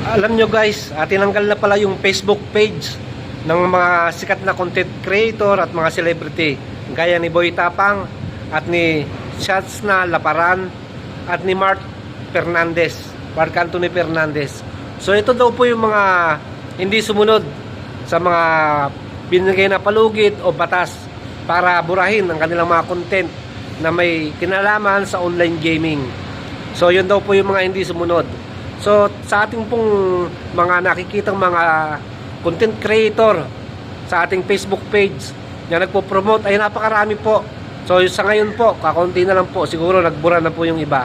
Alam nyo guys, ah, tinanggal na pala yung Facebook page ng mga sikat na content creator at mga celebrity. Gaya ni Boy Tapang at ni Shots na Laparan at ni Mark Fernandez. Mark Anthony Fernandez. So ito daw po yung mga hindi sumunod sa mga binigay na palugit o batas para burahin ang kanilang mga content na may kinalaman sa online gaming. So yun daw po yung mga hindi sumunod. So sa ating pong mga nakikitang mga content creator sa ating Facebook page na nagpo-promote ay napakarami po. So sa ngayon po, kakunti na lang po, siguro nagbura na po yung iba.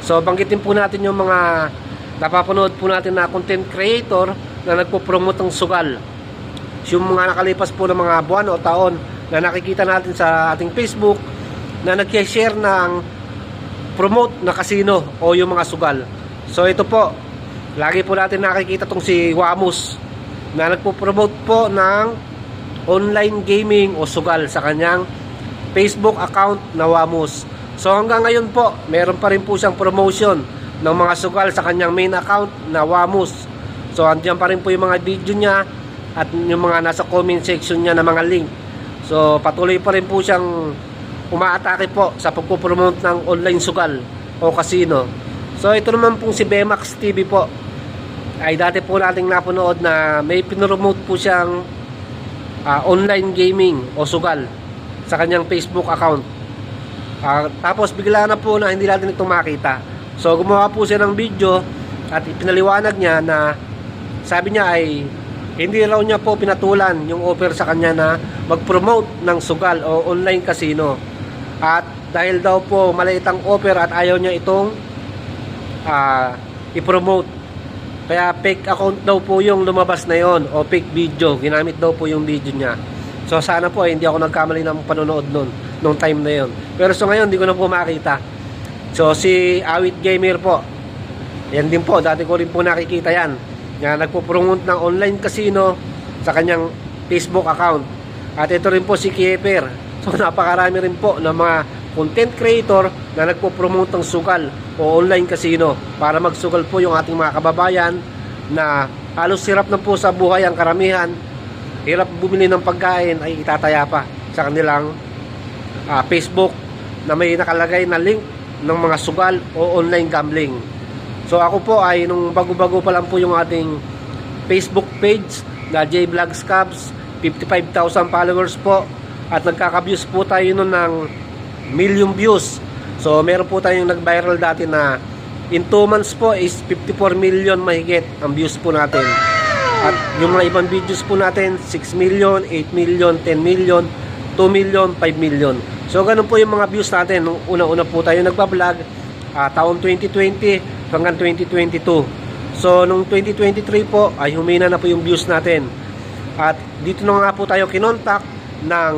So banggitin po natin yung mga napapanood po natin na content creator na nagpo-promote ng sugal. Yung mga nakalipas po ng mga buwan o taon na nakikita natin sa ating Facebook na nag-share ng promote na casino o yung mga sugal. So ito po, lagi po natin nakikita tong si Wamus na nagpo-promote po ng online gaming o sugal sa kanyang Facebook account na Wamus. So hanggang ngayon po, meron pa rin po siyang promotion ng mga sugal sa kanyang main account na Wamus. So andiyan pa rin po yung mga video niya at yung mga nasa comment section niya na mga link. So patuloy pa rin po siyang umaatake po sa pagpo-promote ng online sugal o casino. So ito naman pong si Bemax TV po ay dati po nating napanood na may pinromote po siyang ah, online gaming o sugal sa kanyang Facebook account. Ah, tapos bigla na po na hindi natin ito makita. So gumawa po siya ng video at ipinaliwanag niya na sabi niya ay hindi raw niya po pinatulan yung offer sa kanya na mag-promote ng sugal o online casino. At dahil daw po maliit ang offer at ayaw niya itong ah, i-promote. Kaya fake account daw po yung lumabas na yon o fake video. Ginamit daw po yung video niya. So sana po eh, hindi ako nagkamali ng panonood nun nung time na yon. Pero so ngayon hindi ko na po makita. So si Awit Gamer po. Yan din po, dati ko rin po nakikita yan. Na nagpo-promote ng online casino sa kanyang Facebook account. At ito rin po si Kieper. So napakarami rin po ng mga content creator na nagpo-promote ng sugal o online casino para magsugal po yung ating mga kababayan na halos sirap na po sa buhay ang karamihan hirap bumili ng pagkain ay itataya pa sa kanilang ah, Facebook na may nakalagay na link ng mga sugal o online gambling. So ako po ay nung bago-bago pa lang po yung ating Facebook page na J Vlogs Cubs, 55,000 followers po at nagkaka-views po tayo nun ng million views. So meron po tayong nag-viral dati na in 2 months po is 54 million mahigit ang views po natin. At yung mga ibang videos po natin, 6 million, 8 million, 10 million, 2 million, 5 million. So ganun po yung mga views natin. Nung una-una po tayo nagpa-vlog, ah, taon 2020 hanggang 2022. So nung 2023 po ay humina na po yung views natin. At dito na nga po tayo kinontak ng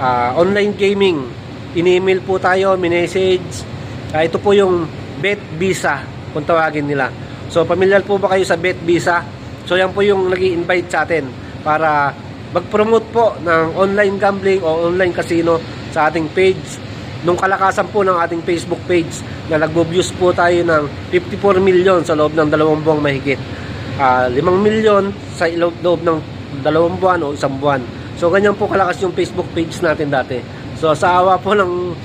ah, online gaming. In-email po tayo, minessage. Ah, ito po yung Bet Visa kung tawagin nila. So familiar po ba kayo sa Bet Visa? So yan po yung nag invite sa atin para mag-promote po ng online gambling o online casino sa ating page. Nung kalakasan po ng ating Facebook page na nagbo-views po tayo ng 54 million sa loob ng dalawang buwang mahigit. Ah, 5 million sa loob ng dalawang buwan o isang buwan. So ganyan po kalakas yung Facebook page natin dati. So sa awa po ng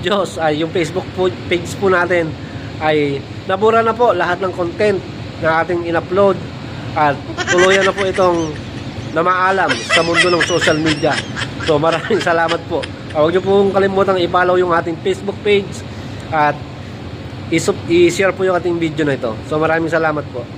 Diyos ay yung Facebook page po natin ay nabura na po lahat ng content na ating in-upload at tuluyan na po itong na maalam sa mundo ng social media. So maraming salamat po. Ah, Huwag niyo pong kalimutang i-follow yung ating Facebook page at i-share po yung ating video na ito. So maraming salamat po.